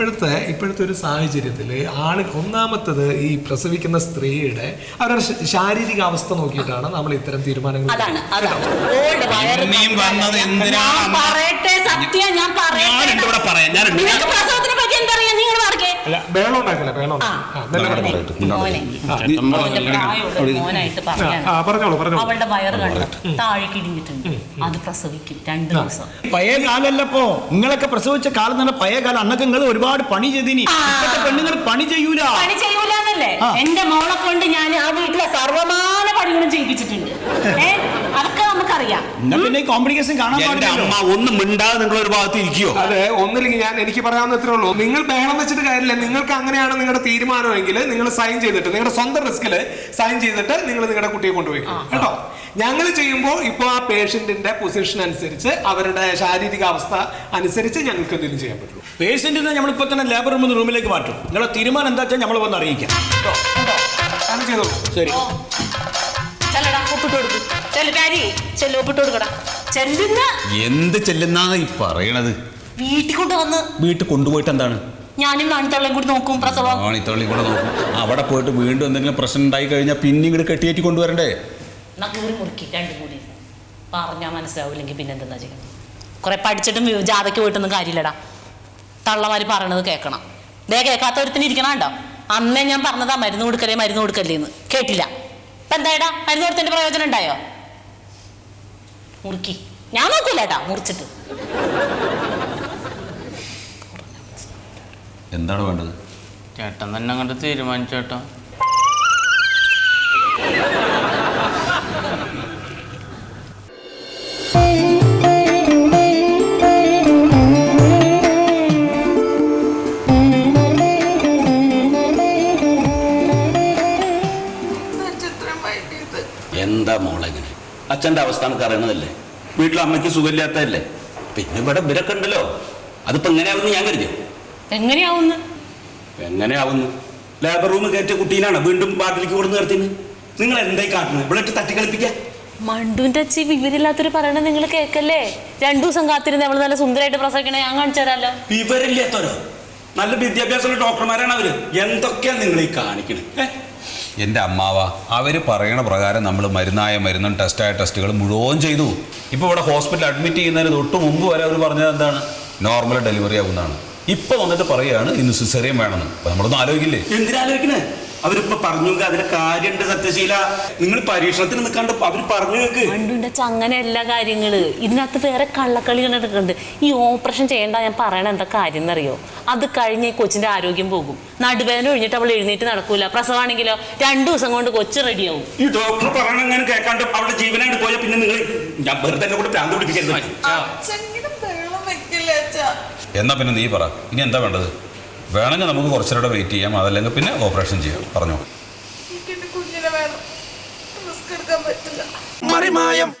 ഇപ്പോഴത്തെ ഇപ്പോഴത്തെ ഒരു സാഹചര്യത്തിൽ ആൾ ഒന്നാമത്തത് ഈ പ്രസവിക്കുന്ന സ്ത്രീയുടെ അവരുടെ ശാരീരിക അവസ്ഥ നോക്കിയിട്ടാണ് നമ്മൾ ഇത്തരം തീരുമാനങ്ങൾ അതാണ് അതാണ്. ഓൾഡ് വയറ് പിന്നെയും വന്നത് എന്തിനാണ്? ഞാൻ അമ്മ? പറയട്ടെ സത്യം ഞാൻ ഞാൻ പറയട്ടെ. ഉണ്ട് ഇവിടെ പറയാം ഞാൻ ഉണ്ട്. നിങ്ങൾക്ക് പ്രസവത്തിനെ പറ്റി എന്തറിയാം നിങ്ങൾ മാർക്കേ. അല്ല ബേളം ഉണ്ടാക്കില്ല ബേളം ആ, മെല്ലെ ഇവിടെ പറഞ്ഞോ. മോനെ ആ, നീ- മോന്റെ പ്രായമുള്ള മോനായിട്ട് ആ, പറയാണ് ആ, പറഞ്ഞോളൂ പറഞ്ഞോളൂ. അവളുടെ വയറ് കണ്ടു. താഴേക്ക് ഇടിഞ്ഞിട്ടുണ്ട്. അത് പ്രസവിക്കും രണ്ട് ദിവസം. പഴയ കാലല്ലപ്പോ. നിങ്ങളൊക്കെ പ്രസവിച്ച കാലം തന്നെ പഴയ കാലം. അന്നൊക്കെ നിങ്ങൾ ഒരുപാട് പണി ചെയ്തിനി. ഇപ്പത്തെ പെണ്ണുങ്ങൾ പണി ചെയ്യൂല. പണി ചെയ്യൂലെന്നല്ലേ. എന്റെ മോളെ കൊണ്ട് ഞാൻ ആ വീട്ടിലെ സർവമാന പണികളും ചെയ്യിപ്പിച്ചിട്ടുണ്ട്. അതൊക്കെ നമുക്കറിയാം എന്നാ പിന്നെ കോംപ്ലിക്കേഷൻ കാണാൻ എന്റെ പാടില്ലല്ലോ. അമ്മ ഒന്ന് മിണ്ടാതെ നിങ്ങൾ ഒരു ഭാഗത്ത് ഇരിക്കുവോ? അതെ ഒന്നില്ലെങ്കിൽ ഞാൻ എനിക്ക് പറയാവുന്ന ഇത്രേ ഉള്ളൂ. നിങ്ങൾ ബഹളം വെച്ചിട്ട് കാര്യമില്ല. നിങ്ങൾക്ക് അങ്ങനെയാണ് നിങ്ങളുടെ തീരുമാനമെങ്കിൽ നിങ്ങൾ സൈൻ ചെയ്തിട്ട് നിങ്ങളുടെ സ്വന്തം റിസ്കിൽ സൈൻ ചെയ്തിട്ട് നിങ്ങൾ നിങ്ങളുടെ കുട്ടിയെ കൊണ്ടുപോയി. കേട്ടോ? ഞങ്ങൾ ചെയ്യുമ്പോൾ ഇപ്പോൾ ആ പേഷ്യന്റിന്റെ പൊസിഷൻ അനുസരിച്ച് അവരുടെ ശാരീരിക അവസ്ഥ അനുസരിച്ച് ഞങ്ങൾക്ക് എന്തെങ്കിലും ചെയ്യാൻ പറ്റുള്ളൂ. പേഷ്യന്റിനെ നമ്മളിപ്പോ തന്നെ ലേബർ റൂമിൽ റൂമിലേക്ക് മാറ്റും. നിങ്ങളുടെ തീരുമാനം എന്താ വെച്ചാൽ നമ്മൾ വന്ന് അറിയിക്കാം. കേട്ടോ? അങ്ങനെ ചെയ്തോളൂ. ശരി. ചെല്ലടാ ഒപ്പിട്ട് കൊടുക്കും. ചെല്ലു കാരി ചെല്ലു ഒപ്പിട്ട് കൊടുക്കടാ. ചെല്ലുന്ന എന്ത് ചെല്ലുന്നാ ഈ പറയണത്? വീട്ടിൽ കൊണ്ടുവന്ന് വീട്ടിൽ കൊണ്ടുപോയിട്ട് എന്താണ്? ഞാനും നാണിത്തള്ളിയും കൂടി നോക്കും പ്രസവം. കൂടെ നോക്കും. അവിടെ പോയിട്ട് വീണ്ടും എന്തെങ്കിലും പ്രശ്നം ഉണ്ടായി കഴിഞ്ഞാൽ പിന്നെ ഇങ്ങോട്ട് കെട്ടിയേറ്റി കൊണ്ടുവരണ്ടേ? പറഞ്ഞാ മുറുക്കി രണ്ടും കൂടി. പറഞ്ഞാൽ മനസ്സിലാവില്ലെങ്കിൽ പിന്നെ എന്തെന്നാ ചെയ്യണം കുറെ പഠിച്ചിട്ടും ജാഥയ്ക്ക് പോയിട്ടൊന്നും കാര്യമില്ലടാ. തള്ളമാര് പറയണത് കേൾക്കണം ദേ കേൾക്കാത്തവരത്തിന് കേട്ടോ അന്നേ ഞാൻ പറഞ്ഞതാ മരുന്ന് കൊടുക്കലേ മരുന്ന് കൊടുക്കല്ലേന്ന്. കേട്ടില്ല. ഇപ്പൊ എന്തായടാ? മരുന്ന് കൊടുത്തതിന്റെ പ്രയോജനം ഉണ്ടായോ? മുറുക്കി. ഞാൻ നോക്കൂലേട്ടാ മുറിച്ചിട്ട്. എന്താണ് വേണ്ടത്? ചേട്ടൻ തന്നെ അങ്ങോട്ട് തീരുമാനിച്ചു എന്താ മോളെങ്ങനെ അച്ഛന്റെ അവസ്ഥ നമുക്ക് അറിയണതല്ലേ വീട്ടിൽ അമ്മയ്ക്ക് സുഖമില്ലാത്തതല്ലേ? പിന്നെ ഇവിടെ ഇവരൊക്കെ ഉണ്ടല്ലോ. അതിപ്പോ എങ്ങനെയാവുന്നു ഞാൻ കരുതി. എങ്ങനെയാവുന്നു? എങ്ങനെയാവുന്നു? ലേബർ റൂം കയറ്റിയ കുട്ടീനാണ് വീണ്ടും വാർഡിലേക്ക് കൊടുന്ന് നിർത്തിന് നിങ്ങൾ എന്തായി കാട്ടുന്നത്? ഇവിടെ തട്ടിക്കളിപ്പിക്കാം മണ്ടുവിന്റെ അച്ഛൻ വിവരമില്ലാത്തൊരു പറയണത് നിങ്ങൾ കേൾക്കല്ലേ? രണ്ടു ദിവസം കാത്തിരുന്ന് അവൾ നല്ല സുന്ദരമായിട്ട് പ്രസവിക്കണേ ഞാൻ കാണിച്ചു തരാലോ. വിവരമില്ലാത്തവരോ? നല്ല വിദ്യാഭ്യാസമുള്ള ഡോക്ടർമാരാണ് അവർ. എന്തൊക്കെയാ നിങ്ങൾ ഈ കാണിക്കണേ? എന്റെ അമ്മാവ. അവർ പറയണ പ്രകാരം നമ്മൾ മരുന്നായ മരുന്നും ടെസ്റ്റായ ടെസ്റ്റുകൾ മുഴുവൻ ചെയ്തു. ഇപ്പോൾ ഇവിടെ ഹോസ്പിറ്റൽ അഡ്മിറ്റ് ചെയ്യുന്നതിന് തൊട്ട് മുമ്പ് വരെ അവർ പറഞ്ഞത് എന്താണ്? നോർമൽ ഡെലിവറി ആവുന്നതാണ്. ഇപ്പൊ വന്നിട്ട് പറയുകയാണ് ഇന്ന് സിസേറിയൻ വേണമെന്ന്. അപ്പൊ നമ്മളൊന്നും ആലോചിക്കില്ലേ? എന്തിനാലോചിക്കണേ? അവരിപ്പോ പറഞ്ഞു അതിന്റെ കാര്യണ്ട് സത്യശീല. നിങ്ങൾ പരീക്ഷണത്തിന് നിൽക്കാണ്ട് അവർ പറഞ്ഞു കേക്ക് മണ്ടുവിന്റെ അങ്ങനെ എല്ലാ കാര്യങ്ങൾ. ഇതിനകത്ത് വേറെ കള്ളക്കളികൾ എടുക്കുന്നുണ്ട് ഈ ഓപ്പറേഷൻ ചെയ്യേണ്ട ഞാൻ പറയണ എന്താ കാര്യം എന്നറിയോ? അത് കഴിഞ്ഞ് ഈ കൊച്ചിന്റെ ആരോഗ്യം പോകും. നടുവേദന ഒഴിഞ്ഞിട്ട് അവൾ എഴുന്നേറ്റ് നടക്കൂല. പ്രസവാണെങ്കിലോ രണ്ടു ദിവസം കൊണ്ട് കൊച്ചു റെഡിയാവും ഈ ഡോക്ടർ പറയണ അങ്ങനെ കേൾക്കാണ്ട് അവളുടെ ജീവനായിട്ട് പോയാൽ പിന്നെ നിങ്ങൾ ഞാൻ വെറുതെ എന്നെ കൂടെ പ്രാന്ത് പിടിപ്പിക്കരുത്. അച്ഛാ എന്നാ പിന്നെ നീ പറ. ഇനി എന്താ വേണ്ടത്? വേണമെങ്കിൽ നമുക്ക് കുറച്ചുകൂടെ വെയിറ്റ് ചെയ്യാം. അതല്ലെങ്കിൽ പിന്നെ ഓപ്പറേഷൻ ചെയ്യാം. പറഞ്ഞോ. മറിമായം.